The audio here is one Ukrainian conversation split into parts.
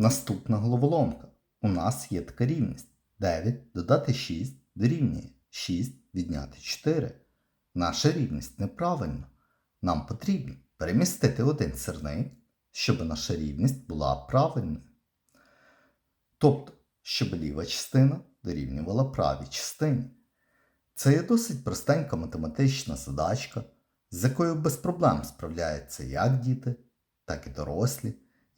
Наступна головоломка. У нас є така рівність. 9 додати 6 дорівнює 6 відняти 4. Наша рівність неправильна. Нам потрібно перемістити один сирник, щоб наша рівність була правильною. Тобто, щоб ліва частина дорівнювала правій частині. Це є досить простенька математична задачка, з якою без проблем справляються як діти, так і дорослі.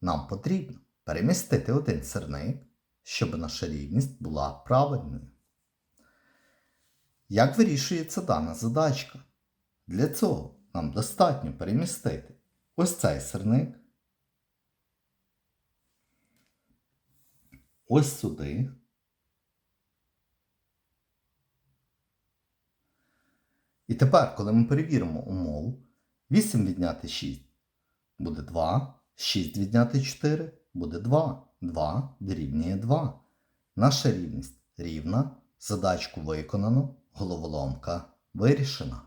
Нам потрібно перемістити один сирник, щоб наша рівність була правильною. Як вирішується дана задачка? Для цього нам достатньо перемістити ось цей сирник, ось сюди. І тепер, коли ми перевіримо умову, 8 відняти 6 буде 2, 6 відняти 4 буде 2. 2 дорівнює 2. Наша рівність рівна. Задачку виконано, головоломка вирішена.